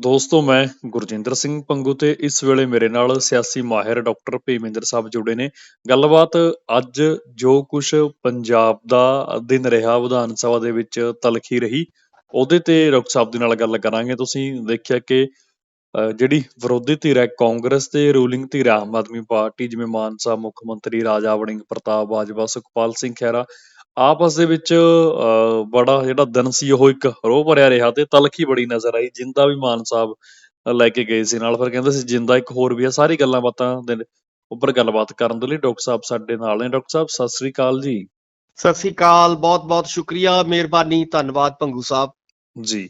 ਦੋਸਤੋ, ਮੈਂ ਗੁਰਜਿੰਦਰ ਸਿੰਘ ਪੰਗੂ ਤੇ ਇਸ ਵੇਲੇ ਮੇਰੇ ਨਾਲ ਸਿਆਸੀ ਮਾਹਿਰ ਡਾਕਟਰ ਭੀਮਿੰਦਰ ਸਾਹਿਬ ਜੁੜੇ ਨੇ। ਗੱਲਬਾਤ ਅੱਜ ਜੋ ਕੁਝ ਪੰਜਾਬ ਦਾ ਦਿਨ ਰਿਹਾ, ਵਿਧਾਨ ਸਭਾ ਦੇ ਵਿੱਚ ਤਲਖੀ ਰਹੀ, ਉਹਦੇ ਤੇ ਡਾਕਟਰ ਸਾਹਿਬ ਦੇ ਨਾਲ ਗੱਲ ਕਰਾਂਗੇ। ਤੁਸੀਂ ਦੇਖਿਆ ਕਿ, ਅਹ, ਜਿਹੜੀ ਵਿਰੋਧੀ ਧਿਰ ਹੈ, ਕਾਂਗਰਸ ਤੇ ਰੂਲਿੰਗ ਧਿਰ ਹੈ ਆਮ ਆਦਮੀ ਪਾਰਟੀ ਜਿਵੇਂ ਮਾਨ ਸਾਹਿਬ ਮੁੱਖ ਮੰਤਰੀ ਰਾਜਾ ਵੜਿੰਗ ਪ੍ਰਤਾਪ ਬਾਜਵਾ ਸੁਖਪਾਲ ਸਿੰਘ ਖਹਿਰਾ ਆਪਸ ਦੇ ਵਿੱਚ ਬੜਾ ਜਿਹੜਾ ਦਿਨ ਸੀ ਉਹ ਇੱਕ ਰੋਹ ਭਰਿਆ ਰਿਹਾ ਤੇ ਤਲਖੀ ਬੜੀ ਨਜ਼ਰ ਆਈ ਜਿੰਦਾ ਵੀ ਮਾਨ ਸਾਹਿਬ ਲੈ ਕੇ ਗਏ ਸੀ ਨਾਲ। ਫਿਰ ਕਹਿੰਦੇ ਸੀ ਜਿੰਦਾ ਇੱਕ ਹੋਰ ਵੀ ਆ। ਸਾਰੀ ਗੱਲਾਂ ਬਾਤਾਂ ਦੇ ਉੱਪਰ ਗੱਲਬਾਤ ਕਰਨ ਦੇ ਲਈ ਡਾਕਟਰ ਸਾਹਿਬ ਸਾਡੇ ਨਾਲ ਨੇ। ਡਾਕਟਰ ਸਾਹਿਬ ਸਤਿ ਸ੍ਰੀ ਅਕਾਲ ਜੀ। ਸਤਿ ਸ੍ਰੀ ਅਕਾਲ ਬਹੁਤ ਬਹੁਤ ਸ਼ੁਕਰੀਆ ਮਿਹਰਬਾਨੀ ਧੰਨਵਾਦ ਭੰਗੂ ਸਾਹਿਬ। ਜੀ।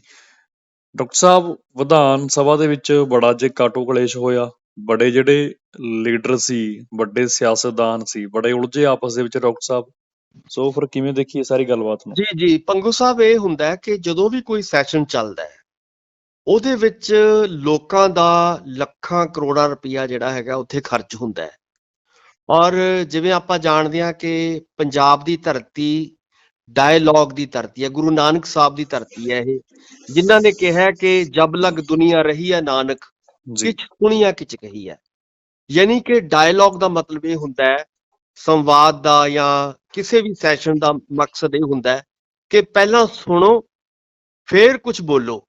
ਡਾਕਟਰ ਸਾਹਿਬ ਵਿਧਾਨ ਸਭਾ ਦੇ ਵਿੱਚ ਬੜਾ ਜੇ ਕਾਟੋ ਕਲੇਸ਼ ਹੋਇਆ। ਬੜੇ ਜਿਹੜੇ ਲੀਡਰ ਸੀ ਵੱਡੇ ਸਿਆਸਤਦਾਨ ਸੀ ਬੜੇ ਉਲਝੇ ਆਪਸ ਦੇ ਵਿੱਚ ਡਾਕਟਰ ਸਾਹਿਬ। ਸੋ ਫਿਰ ਕਿਵੇਂ ਦੇਖੀਏ ਸਾਰੀ ਗੱਲਬਾਤ ਨੂੰ? ਜੀ ਜੀ। ਭੰਗੂ ਸਾਹਿਬ ਇਹ ਹੁੰਦਾ ਹੈ ਕਿ ਜਦੋਂ ਵੀ ਕੋਈ ਸੈਸ਼ਨ ਚੱਲਦਾ ਹੈ ਉਹਦੇ ਵਿੱਚ ਲੋਕਾਂ ਦਾ ਲੱਖਾਂ ਕਰੋੜਾਂ ਰੁਪਇਆ ਜਿਹੜਾ ਹੈਗਾ ਉੱਥੇ ਖਰਚ ਹੁੰਦਾ ਹੈ। ਔਰ ਜਿਵੇਂ ਆਪਾਂ ਜਾਣਦੇ ਹਾਂ ਕਿ ਪੰਜਾਬ ਦੀ ਧਰਤੀ ਡਾਇਲੌਗ ਦੀ ਧਰਤੀ ਹੈ ਗੁਰੂ ਨਾਨਕ ਸਾਹਿਬ ਦੀ ਧਰਤੀ ਹੈ ਇਹ ਜਿਨ੍ਹਾਂ ਨੇ ਕਿਹਾ ਕਿ ਜਬ ਲਗ ਦੁਨੀਆ ਰਹੀ ਹੈ ਨਾਨਕ ਕਿਛ ਸੁਣੀਆ ਕਿਛ ਕਹੀ ਹੈ ਯਾਨੀ ਕਿ ਡਾਇਲੌਗ ਦਾ ਮਤਲਬ ਇਹ ਹੁੰਦਾ ਹੈ ਸੰਵਾਦ ਦਾ ਜਾਂ ਕਿਸੇ ਵੀ ਸੈਸ਼ਨ ਦਾ ਮਕਸਦ ਇਹ ਹੁੰਦਾ ਹੈ ਕਿ ਪਹਿਲਾਂ ਸੁਣੋ, ਫਿਰ ਕੁਝ ਬੋਲੋ।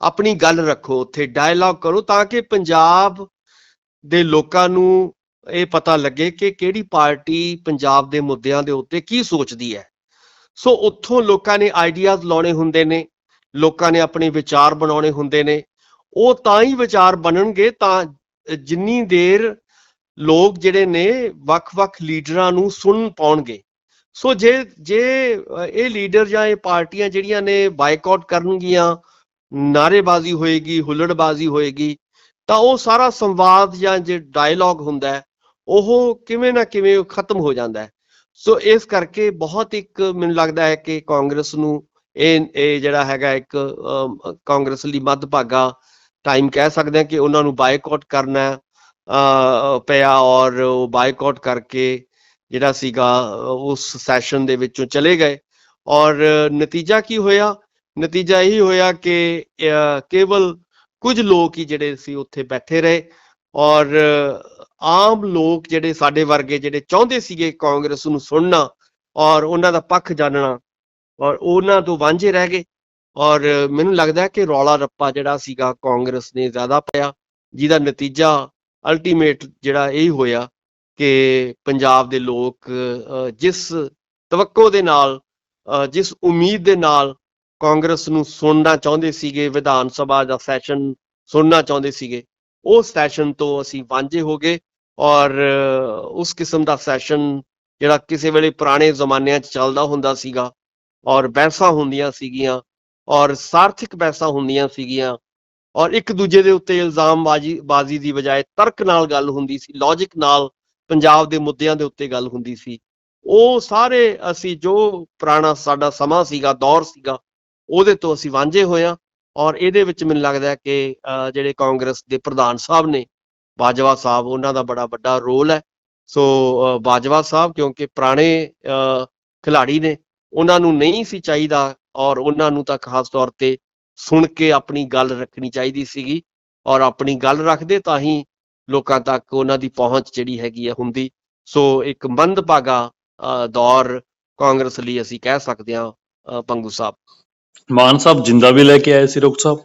ਆਪਣੀ ਗੱਲ ਰੱਖੋ, ਉੱਥੇ ਡਾਇਲੌਗ ਕਰੋ ਤਾਂ ਕਿ ਪੰਜਾਬ ਦੇ ਲੋਕਾਂ ਨੂੰ ਇਹ ਪਤਾ ਲੱਗੇ ਕਿ ਕਿਹੜੀ ਪਾਰਟੀ ਪੰਜਾਬ ਦੇ ਮੁੱਦਿਆਂ ਦੇ ਉੱਤੇ ਕੀ ਸੋਚਦੀ ਹੈ। ਸੋ ਉੱਥੋਂ ਲੋਕਾਂ ਨੇ ਆਈਡੀਆਜ਼ ਲਾਉਣੇ ਹੁੰਦੇ ਨੇ, ਲੋਕਾਂ ਨੇ ਆਪਣੇ ਵਿਚਾਰ ਬਣਾਉਣੇ ਹੁੰਦੇ ਨੇ। ਉਹ ਤਾਂ ਹੀ ਵਿਚਾਰ ਬਣਨਗੇ ਤਾਂ ਜਿੰਨੀ ਦੇਰ ਲੋਕ ਜਿਹੜੇ ਨੇ ਵੱਖ-ਵੱਖ ਲੀਡਰਾਂ ਨੂੰ ਸੁਣ ਪਾਉਣਗੇ। ਸੋ ਜੇ ਜੇ ਇਹ ਲੀਡਰ ਜਾਂ ਇਹ ਪਾਰਟੀਆਂ ਜਿਹੜੀਆਂ ਨੇ ਬਾਈਕਾਟ ਕਰਨਗੀਆਂ ਨਾਰੇਬਾਜ਼ੀ ਹੋਏਗੀ, ਹੁੱਲੜਬਾਜ਼ੀ ਹੋਏਗੀ, ਤਾਂ ਉਹ ਸਾਰਾ ਸੰਵਾਦ ਜਾਂ ਜੇ ਡਾਇਲੌਗ ਹੁੰਦਾ ਉਹ ਕਿਵੇਂ ਨਾ ਕਿਵੇਂ ਖਤਮ ਹੋ ਜਾਂਦਾ ਸੋ ਇਸ ਕਰਕੇ ਬਹੁਤ ਇੱਕ ਮੈਨੂੰ ਲੱਗਦਾ ਹੈ ਕਿ ਕਾਂਗਰਸ ਨੂੰ ਇਹ ਇਹ ਜਿਹੜਾ ਹੈਗਾ ਇੱਕ ਕਾਂਗਰਸ ਲਈ ਮੱਧ ਭਾਗਾ ਟਾਈਮ ਕਹਿ ਸਕਦੇ ਹਾਂ ਕਿ ਉਹਨਾਂ ਨੂੰ ਬਾਈਕਾਟ ਕਰਨਾ ਪਿਆ ਔਰ ਉਹ ਬਾਈਕਾਟ ਕਰਕੇ ਜਿਹੜਾ ਸੀਗਾ, ਉਸ ਸੈਸ਼ਨ ਦੇ ਵਿੱਚੋਂ ਚਲੇ ਗਏ। ਔਰ ਨਤੀਜਾ ਕੀ ਹੋਇਆ? ਨਤੀਜਾ ਇਹੀ ਹੋਇਆ ਕਿ ਕੇਵਲ ਕੁਝ ਲੋਕ ਹੀ ਜਿਹੜੇ ਸੀ ਉੱਥੇ ਬੈਠੇ ਰਹੇ। ਔਰ ਆਮ ਲੋਕ ਜਿਹੜੇ ਸਾਡੇ ਵਰਗੇ ਜਿਹੜੇ ਚਾਹੁੰਦੇ ਸੀਗੇ ਕਾਂਗਰਸ ਨੂੰ ਸੁਣਨਾ ਔਰ ਉਹਨਾਂ ਦਾ ਪੱਖ ਜਾਣਨਾ ਔਰ ਉਹਨਾਂ ਤੋਂ ਵਾਂਝੇ ਰਹਿ ਗਏ। ਔਰ ਮੈਨੂੰ ਲੱਗਦਾ ਕਿ ਰੌਲਾ ਰੱਪਾ ਜਿਹੜਾ ਸੀਗਾ ਕਾਂਗਰਸ ਨੇ ਜ਼ਿਆਦਾ ਪਾਇਆ, ਜਿਹਦਾ ਨਤੀਜਾ ਅਲਟੀਮੇਟ ਜਿਹੜਾ ਇਹ ਹੋਇਆ ਕਿ ਪੰਜਾਬ ਦੇ ਲੋਕ ਜਿਸ ਤਵੱਕੋ ਦੇ ਨਾਲ ਜਿਸ ਉਮੀਦ ਦੇ ਨਾਲ ਕਾਂਗਰਸ ਨੂੰ ਸੁਣਨਾ ਚਾਹੁੰਦੇ ਸੀਗੇ, ਵਿਧਾਨ ਸਭਾ ਦਾ ਸੈਸ਼ਨ ਸੁਣਨਾ ਚਾਹੁੰਦੇ ਸੀਗੇ ਉਹ ਸੈਸ਼ਨ ਤੋਂ ਅਸੀਂ ਵਾਂਝੇ ਹੋ ਗਏ ਔਰ ਉਸ ਕਿਸਮ ਦਾ ਸੈਸ਼ਨ ਜਿਹੜਾ ਕਿਸੇ ਵੇਲੇ ਪੁਰਾਣੇ ਜ਼ਮਾਨਿਆਂ 'ਚ ਚੱਲਦਾ ਹੁੰਦਾ ਸੀਗਾ ਔਰ ਬਹਿਸਾਂ ਹੁੰਦੀਆਂ ਸੀਗੀਆਂ ਔਰ ਸਾਰਥਿਕ ਬਹਿਸਾਂ ਹੁੰਦੀਆਂ ਸੀਗੀਆਂ ਔਰ ਇੱਕ ਦੂਜੇ ਦੇ ਉੱਤੇ ਇਲਜ਼ਾਮ ਬਾਜੀ ਦੀ ਬਜਾਏ ਤਰਕ ਨਾਲ ਗੱਲ ਹੁੰਦੀ ਸੀ ਲੌਜੀਕ ਨਾਲ ਪੰਜਾਬ ਦੇ ਮੁੱਦਿਆਂ ਦੇ ਉੱਤੇ ਗੱਲ ਹੁੰਦੀ ਸੀ। ਉਹ ਸਾਰੇ ਅਸੀਂ ਜੋ ਪੁਰਾਣਾ ਸਾਡਾ ਸਮਾਂ ਸੀਗਾ, ਦੌਰ ਸੀਗਾ, ਉਹਦੇ ਤੋਂ ਅਸੀਂ ਵਾਂਝੇ ਹੋਏ ਹਾਂ ਔਰ ਇਹਦੇ ਵਿੱਚ ਮੈਨੂੰ ਲੱਗਦਾ ਕਿ ਜਿਹੜੇ ਕਾਂਗਰਸ ਦੇ ਪ੍ਰਧਾਨ ਸਾਹਿਬ ਨੇ, ਬਾਜਵਾ ਸਾਹਿਬ, ਉਹਨਾਂ ਦਾ ਬੜਾ ਵੱਡਾ ਰੋਲ ਹੈ। ਸੋ ਬਾਜਵਾ ਸਾਹਿਬ ਕਿਉਂਕਿ ਪੁਰਾਣੇ ਖਿਲਾੜੀ ਨੇ, ਉਹਨਾਂ ਨੂੰ ਨਹੀਂ ਸੀ ਚਾਹੀਦਾ ਔਰ ਉਹਨਾਂ ਨੂੰ ਤਾਂ ਖਾਸ ਤੌਰ ਤੇ ਸੁਣ ਕੇ ਆਪਣੀ ਗੱਲ ਰੱਖਣੀ ਚਾਹੀਦੀ ਸੀਗੀ ਔਰ ਆਪਣੀ ਗੱਲ ਰੱਖਦੇ ਤਾਂ ਹੀ ਲੋਕਾਂ ਤੱਕ ਉਹਨਾਂ ਦੀ ਪਹੁੰਚ ਜਿਹੜੀ ਹੈਗੀ ਆ ਹੁੰਦੀ। ਸੋ ਇੱਕ ਮੰਦਭਾਗਾ ਦੌਰ ਕਾਂਗਰਸ ਲਈ ਅਸੀਂ ਕਹਿ ਸਕਦੇ ਹਾਂ ਪੰਗੂ ਸਾਹਿਬ। ਮਾਨ ਸਾਹਿਬ ਜਿੰਦਾ ਵੀ ਲੈ ਕੇ ਆਏ ਸੀ ਡਾਕਟਰ ਸਾਹਿਬ?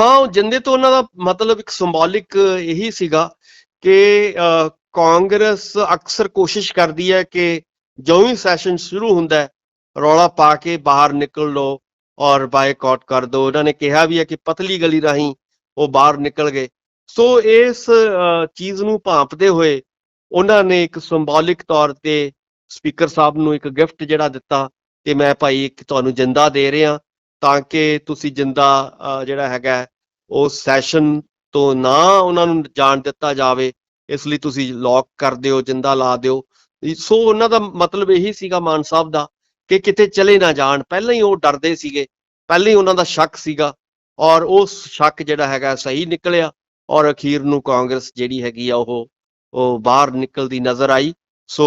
ਹਾਂ ਜਿੰਦੇ ਤੋਂ ਉਹਨਾਂ ਦਾ ਮਤਲਬ ਇੱਕ ਸਿੰਬੋਲਿਕ ਇਹੀ ਸੀਗਾ ਕਿ ਕਾਂਗਰਸ ਅਕਸਰ ਕੋਸ਼ਿਸ਼ ਕਰਦੀ ਹੈ ਕਿ ਜਦੋਂ ਹੀ ਸੈਸ਼ਨ ਸ਼ੁਰੂ ਹੁੰਦਾ ਹੈ ਰੌਲਾ ਪਾ ਕੇ ਬਾਹਰ ਨਿਕਲ ਲਓ ਔਰ ਬਾਈਕਾਟ ਕਰ ਦਿਓ ਉਹਨਾਂ ਨੇ ਕਿਹਾ ਵੀ ਹੈ ਕਿ ਪਤਲੀ ਗਲੀ ਰਾਹੀਂ ਉਹ ਬਾਹਰ ਨਿਕਲ ਗਏ। ਸੋ ਇਸ ਚੀਜ਼ ਨੂੰ ਭਾਂਪਦੇ ਹੋਏ ਉਹਨਾਂ ਨੇ ਇੱਕ ਸਿੰਬੋਲਿਕ ਤੌਰ ਤੇ ਸਪੀਕਰ ਸਾਹਿਬ ਨੂੰ ਇੱਕ ਗਿਫਟ ਜਿਹੜਾ ਦਿੱਤਾ ਕਿ ਮੈਂ ਭਾਈ ਇੱਕ ਤੁਹਾਨੂੰ ਜਿੰਦਾ ਦੇ ਰਿਹਾ ਤਾਂ ਕਿ ਤੁਸੀਂ ਜਿੰਦਾ ਜਿਹੜਾ ਹੈਗਾ ਉਹ ਸੈਸ਼ਨ ਤੋਂ ਨਾ ਉਹਨਾਂ ਨੂੰ ਜਾਣ ਦਿੱਤਾ ਜਾਵੇ। ਇਸ ਲਈ ਤੁਸੀਂ ਲੌਕ ਕਰ ਦਿਓ, ਜਿੰਦਾ ਲਾ ਦਿਓ। ਸੋ ਉਹਨਾਂ ਦਾ ਮਤਲਬ ਇਹੀ ਸੀਗਾ ਮਾਨ ਸਾਹਿਬ ਦਾ ਕਿ ਕਿਤੇ ਚਲੇ ਨਾ ਜਾਣ। ਪਹਿਲਾਂ ਹੀ ਉਹ ਡਰਦੇ ਸੀਗੇ। ਪਹਿਲਾਂ ਹੀ ਉਹਨਾਂ ਦਾ ਸ਼ੱਕ ਸੀਗਾ। ਔਰ ਉਹ ਸ਼ੱਕ ਜਿਹੜਾ ਹੈਗਾ ਸਹੀ ਨਿਕਲਿਆ। ਔਰ ਅਖੀਰ ਨੂੰ ਕਾਂਗਰਸ ਜਿਹੜੀ ਹੈਗੀ ਆ ਉਹ ਉਹ ਬਾਹਰ ਨਿਕਲਦੀ ਨਜ਼ਰ ਆਈ। ਸੋ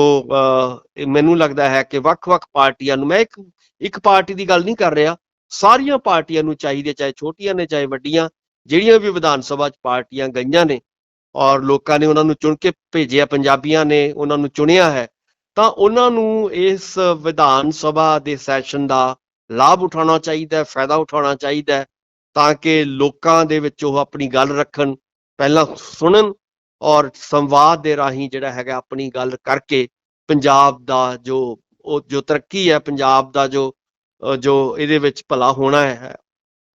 ਮੈਨੂੰ ਲੱਗਦਾ ਹੈ ਕਿ ਵੱਖ-ਵੱਖ ਪਾਰਟੀਆਂ ਨੂੰ, ਮੈਂ ਇੱਕ ਇੱਕ ਪਾਰਟੀ ਦੀ ਗੱਲ ਨਹੀਂ ਕਰ ਰਿਹਾ। ਸਾਰੀਆਂ ਪਾਰਟੀਆਂ ਨੂੰ ਚਾਹੀਦੇ, ਚਾਹੇ ਛੋਟੀਆਂ ਨੇ, ਚਾਹੇ ਵੱਡੀਆਂ, ਜਿਹੜੀਆਂ ਵੀ ਵਿਧਾਨ ਸਭਾ 'ਚ ਪਾਰਟੀਆਂ ਗਈਆਂ ਨੇ। ਔਰ ਲੋਕਾਂ ਨੇ ਉਹਨਾਂ ਨੂੰ ਚੁਣ ਕੇ ਭੇਜਿਆ, ਪੰਜਾਬੀਆਂ ਨੇ ਉਹਨਾਂ ਨੂੰ ਚੁਣਿਆ ਹੈ। ਤਾਂ ਉਹਨਾਂ ਨੂੰ ਇਸ ਵਿਧਾਨ ਸਭਾ ਦੇ ਸੈਸ਼ਨ ਦਾ ਲਾਭ ਉਠਾਉਣਾ ਚਾਹੀਦਾ ਹੈ, ਫਾਇਦਾ ਉਠਾਉਣਾ ਚਾਹੀਦਾ ਹੈ, ਤਾਂ ਕਿ ਲੋਕਾਂ ਦੇ ਵਿੱਚ ਉਹ ਆਪਣੀ ਗੱਲ ਰੱਖਣ, ਪਹਿਲਾਂ ਸੁਣਨ ਔਰ ਸੰਵਾਦ ਦੇ ਰਾਹੀਂ ਜਿਹੜਾ ਹੈਗਾ ਆਪਣੀ ਗੱਲ ਕਰਕੇ ਪੰਜਾਬ ਦਾ ਜੋ ਉਹ ਜੋ ਤਰੱਕੀ ਹੈ, ਪੰਜਾਬ ਦਾ ਜੋ ਜੋ ਇਹਦੇ ਵਿੱਚ ਭਲਾ ਹੋਣਾ ਹੈ,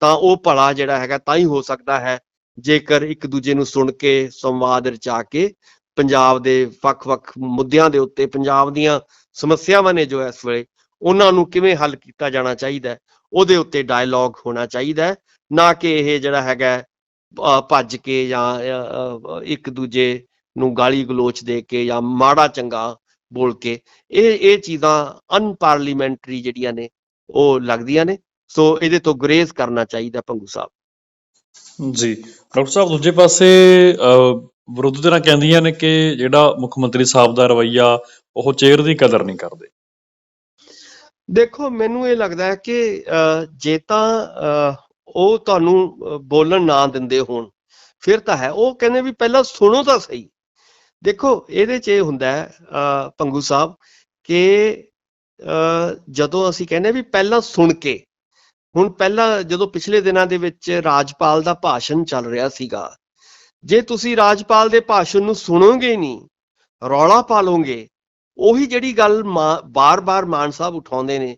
ਤਾਂ ਉਹ ਭਲਾ ਜਿਹੜਾ ਹੈਗਾ ਤਾਂ ਹੀ ਹੋ ਸਕਦਾ ਹੈ, ਜੇਕਰ ਇੱਕ ਦੂਜੇ ਨੂੰ ਸੁਣ ਕੇ, ਸੰਵਾਦ ਰਚਾ ਕੇ ਪੰਜਾਬ ਦੇ ਵੱਖ-ਵੱਖ ਮੁੱਦਿਆਂ ਦੇ ਉੱਤੇ, ਪੰਜਾਬ ਦੀਆਂ ਸਮੱਸਿਆਵਾਂ ਨੇ ਜੋ ਇਸ ਵੇਲੇ ਉਹਨਾਂ ਨੂੰ ਕਿਵੇਂ ਹੱਲ ਕੀਤਾ ਜਾਣਾ ਚਾਹੀਦਾ ਉਹਦੇ ਉੱਤੇ ਡਾਇਲੌਗ ਹੋਣਾ ਚਾਹੀਦਾ ਨਾ ਕਿ ਇਹ ਜਿਹੜਾ ਹੈਗਾ ਭੱਜ ਕੇ ਜਾਂ ਇੱਕ ਦੂਜੇ ਨੂੰ ਗਾਲੀ ਗਲੋਚ ਦੇ ਕੇ ਜਾਂ ਮਾੜਾ ਚੰਗਾ ਬੋਲ ਕੇ, ਇਹ ਇਹ ਚੀਜ਼ਾਂ ਅਨਪਾਰਲੀਮੈਂਟਰੀ ਜਿਹੜੀਆਂ ਨੇ, ਉਹ ਲੱਗਦੀਆਂ ਨੇ, ਸੋ ਇਹਦੇ ਤੋਂ ਗੁਰੇਜ਼ ਕਰਨਾ ਚਾਹੀਦਾ ਪੰਗੂ ਸਾਹਿਬ। ਜੀ, ਡਾਕਟਰ ਸਾਹਿਬ ਦੂਜੇ ਪਾਸੇ ਵਿਰੋਧੀ ਧਿਰਾਂ ਕਹਿੰਦੀਆਂ ਨੇ ਕਿ ਜਿਹੜਾ ਮੁੱਖ ਮੰਤਰੀ ਸਾਹਿਬ ਦਾ ਰਵੱਈਆ ਉਹ ਚੇਅਰ ਦੀ ਕਦਰ ਨਹੀਂ ਕਰਦੇ। ਦੇਖੋ ਮੈਨੂੰ ਇਹ ਲੱਗਦਾ ਹੈ ਕਿ ਜੇ ਤਾਂ ਉਹ ਤੁਹਾਨੂੰ ਬੋਲਣ ਨਾ ਦਿੰਦੇ ਹੋਣ ਫਿਰ ਤਾਂ ਹੈ। ਉਹ ਕਹਿੰਦੇ ਵੀ ਪਹਿਲਾਂ ਸੁਣੋ ਤਾਂ ਸਹੀ। ਦੇਖੋ ਇਹਦੇ 'ਚ ਇਹ ਹੁੰਦਾ ਹੈ ਅਹ, ਭੰਗੂ ਸਾਹਿਬ ਕਿ ਅਹ, ਜਦੋਂ ਅਸੀਂ ਕਹਿੰਦੇ ਵੀ ਪਹਿਲਾਂ ਸੁਣ ਕੇ ਹੁਣ ਪਹਿਲਾਂ ਜਦੋਂ ਪਿਛਲੇ ਦਿਨਾਂ ਦੇ ਵਿੱਚ ਰਾਜਪਾਲ ਦਾ ਭਾਸ਼ਣ ਚੱਲ ਰਿਹਾ ਸੀਗਾ ਜੇ ਤੁਸੀਂ ਰਾਜਪਾਲ ਦੇ ਭਾਸ਼ਣ ਨੂੰ ਸੁਣੋਗੇ ਨਹੀਂ, ਰੌਲਾ ਪਾ ਲਓਗੇ ਉਹੀ ਜਿਹੜੀ ਗੱਲ ਬਾਰ-ਬਾਰ ਮਾਨ ਸਾਹਿਬ ਉਠਾਉਂਦੇ ਨੇ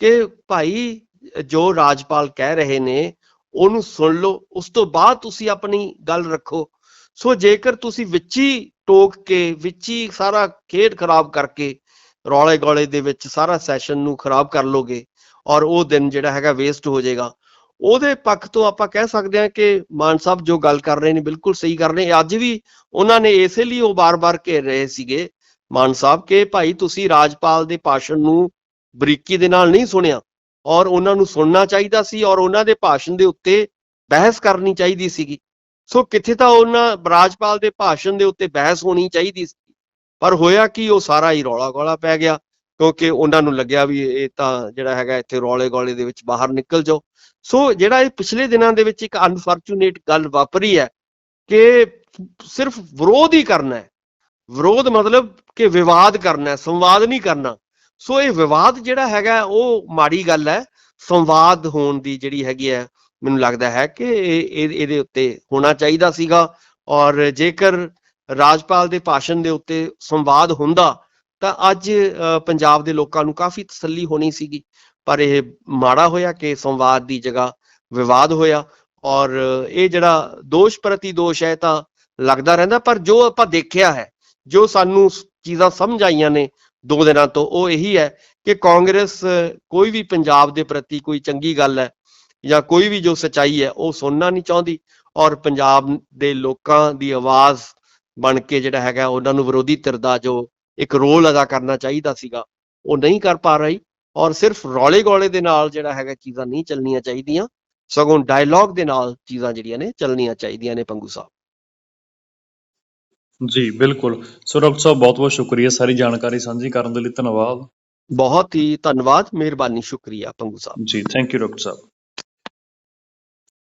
ਕਿ ਭਾਈ ਜੋ ਰਾਜਪਾਲ ਕਹਿ ਰਹੇ ਨੇ, ਉਹਨੂੰ ਸੁਣ ਲਓ, ਉਸ ਤੋਂ ਬਾਅਦ ਤੁਸੀਂ ਆਪਣੀ ਗੱਲ ਰੱਖੋ। ਸੋ ਜੇਕਰ ਤੁਸੀਂ ਵਿੱਚ ਹੀ ਟੋਕ ਕੇ, ਵਿੱਚ ਹੀ ਸਾਰਾ ਖੇਡ ਖਰਾਬ ਕਰਕੇ ਰੌਲੇ ਗੋਲੇ ਦੇ ਵਿੱਚ ਸਾਰਾ ਸੈਸ਼ਨ ਨੂੰ ਖਰਾਬ ਕਰ ਲੋਗੇ ਔਰ ਉਹ ਦਿਨ ਜਿਹੜਾ ਹੈਗਾ ਵੇਸਟ ਹੋ ਜਾਏਗਾ ਉਹਦੇ ਪੱਖ ਤੋਂ ਆਪਾਂ ਕਹਿ ਸਕਦੇ ਹਾਂ ਕਿ ਮਾਨ ਸਾਹਿਬ ਜੋ ਗੱਲ ਕਰ ਰਹੇ ਨੇ ਬਿਲਕੁਲ ਸਹੀ ਕਰ ਰਹੇ ਅੱਜ ਵੀ ਉਹਨਾਂ ਨੇ ਇਸੇ ਲਈ ਉਹ ਬਾਰ-ਬਾਰ ਘੇਰ ਰਹੇ ਸੀਗੇ, ਮਾਨ ਸਾਹਿਬ, ਕਿ ਭਾਈ ਤੁਸੀਂ ਰਾਜਪਾਲ ਦੇ ਭਾਸ਼ਣ ਨੂੰ ਬਰੀਕੀ ਦੇ ਨਾਲ ਨਹੀਂ ਸੁਣਿਆ ਔਰ ਉਹਨਾਂ ਨੂੰ ਸੁਣਨਾ ਚਾਹੀਦਾ ਸੀ ਔਰ ਉਹਨਾਂ ਦੇ ਭਾਸ਼ਣ ਦੇ ਉੱਤੇ ਬਹਿਸ ਕਰਨੀ ਚਾਹੀਦੀ ਸੀਗੀ। ਸੋ ਕਿੱਥੇ ਤਾਂ ਉਹਨਾਂ ਰਾਜਪਾਲ ਦੇ ਭਾਸ਼ਣ ਦੇ ਉੱਤੇ ਬਹਿਸ ਹੋਣੀ ਚਾਹੀਦੀ ਸੀ। ਪਰ ਹੋਇਆ ਕਿ, ਉਹ ਸਾਰਾ ਹੀ ਰੌਲਾ ਗੋਲਾ ਪੈ ਗਿਆ ਕਿਉਂਕਿ ਉਹਨਾਂ ਨੂੰ ਲੱਗਿਆ ਵੀ ਇਹ ਤਾਂ ਜਿਹੜਾ ਹੈਗਾ ਇੱਥੇ ਰੌਲੇ ਗੋਲੇ ਦੇ ਵਿੱਚ ਬਾਹਰ ਨਿਕਲ ਜਾਓ। ਸੋ ਜਿਹੜਾ ਇਹ ਪਿਛਲੇ ਦਿਨਾਂ ਦੇ ਵਿੱਚ ਇੱਕ ਅਨਫੋਰਚੂਨੇਟ ਗੱਲ ਵਾਪਰੀ ਹੈ ਕਿ ਸਿਰਫ ਵਿਰੋਧ ਹੀ ਕਰਨਾ ਹੈ। ਵਿਰੋਧ ਮਤਲਬ ਕਿ ਵਿਵਾਦ ਕਰਨਾ ਹੈ ਸੰਵਾਦ ਨਹੀਂ ਕਰਨਾ। ਸੋ ਇਹ ਵਿਵਾਦ ਜਿਹੜਾ ਹੈਗਾ ਉਹ ਮਾੜੀ ਗੱਲ ਹੈ। ਸੰਵਾਦ ਹੋਣ ਦੀ ਜਿਹੜੀ ਹੈਗੀ ਹੈ ਮੈਨੂੰ ਲੱਗਦਾ ਹੈ ਕਿ ਇਹ ਇਹਦੇ ਉੱਤੇ ਹੋਣਾ ਚਾਹੀਦਾ ਸੀਗਾ। ਔਰ ਜੇਕਰ ਰਾਜਪਾਲ ਦੇ ਭਾਸ਼ਣ ਦੇ ਉੱਤੇ ਸੰਵਾਦ ਹੁੰਦਾ ਤਾਂ ਅੱਜ ਅ, ਪੰਜਾਬ ਦੇ ਲੋਕਾਂ ਨੂੰ ਕਾਫੀ ਤਸੱਲੀ ਹੋਣੀ ਸੀਗੀ। ਪਰ ਇਹ ਮਾੜਾ ਹੋਇਆ ਕਿ ਸੰਵਾਦ ਦੀ ਜਗ੍ਹਾ ਵਿਵਾਦ ਹੋਇਆ ਔਰ ਇਹ ਜਿਹੜਾ ਦੋਸ਼ ਪ੍ਰਤੀ ਦੋਸ਼ ਹੈ ਤਾਂ ਲੱਗਦਾ ਰਹਿੰਦਾ, ਪਰ ਜੋ ਆਪਾਂ ਦੇਖਿਆ ਹੈ, ਜੋ ਸਾਨੂੰ ਚੀਜ਼ਾਂ ਸਮਝ ਆਈਆਂ ਨੇ ਦੋ ਦਿਨਾਂ ਤੋਂ, ਉਹ ਇਹੀ ਹੈ ਕਿ ਕਾਂਗਰਸ ਕੋਈ ਵੀ ਪੰਜਾਬ ਦੇ ਪ੍ਰਤੀ ਕੋਈ ਚੰਗੀ ਗੱਲ ਹੈ ਜਾਂ ਕੋਈ ਵੀ ਜੋ ਸਚਾਈ ਹੈ, ਉਹ ਸੁਣਨਾ ਨਹੀਂ ਚਾਹੁੰਦੀ ਔਰ ਪੰਜਾਬ ਦੇ ਲੋਕਾਂ ਦੀ ਆਵਾਜ਼ ਬਣ ਕੇ ਜਿਹੜਾ ਹੈਗਾ, ਉਹਨਾਂ ਨੂੰ ਵਿਰੋਧੀ ਧਿਰ ਦਾ ਜੋ ਇੱਕ ਰੋਲ ਅਦਾ ਕਰਨਾ ਚਾਹੀਦਾ ਸੀਗਾ, ਉਹ ਨਹੀਂ ਕਰ ਪਾ ਰਹੀ। ਔਰ ਸਿਰਫ ਰੌਲੇ ਗੋਲੇ ਦੇ ਨਾਲ ਜਿਹੜਾ ਹੈਗਾ ਚੀਜ਼ਾਂ ਨਹੀਂ ਚੱਲਣੀਆਂ ਚਾਹੀਦੀਆਂ ਸਗੋਂ ਡਾਇਲੌਗ ਦੇ ਨਾਲ ਚੀਜ਼ਾਂ ਜਿਹੜੀਆਂ ਨੇ ਚੱਲਣੀਆਂ ਚਾਹੀਦੀਆਂ ਨੇ ਪੰਗੂ ਸਾਹਿਬ। ਜੀ ਬਿਲਕੁਲ। ਸੋ ਡਾਕਟਰ ਸਾਹਿਬ ਬਹੁਤ ਬਹੁਤ ਸ਼ੁਕਰੀਆ ਸਾਰੀ ਜਾਣਕਾਰੀ ਸਾਂਝੀ ਕਰਨ ਦੇ ਲਈ ਧੰਨਵਾਦ। ਬਹੁਤ ਹੀ ਧੰਨਵਾਦ ਮਿਹਰਬਾਨੀ ਸ਼ੁਕਰੀਆ ਪੰਗੂ ਸਾਹਿਬ। ਜੀ ਥੈਂਕ ਯੂ ਡਾਕਟਰ ਸਾਹਿਬ।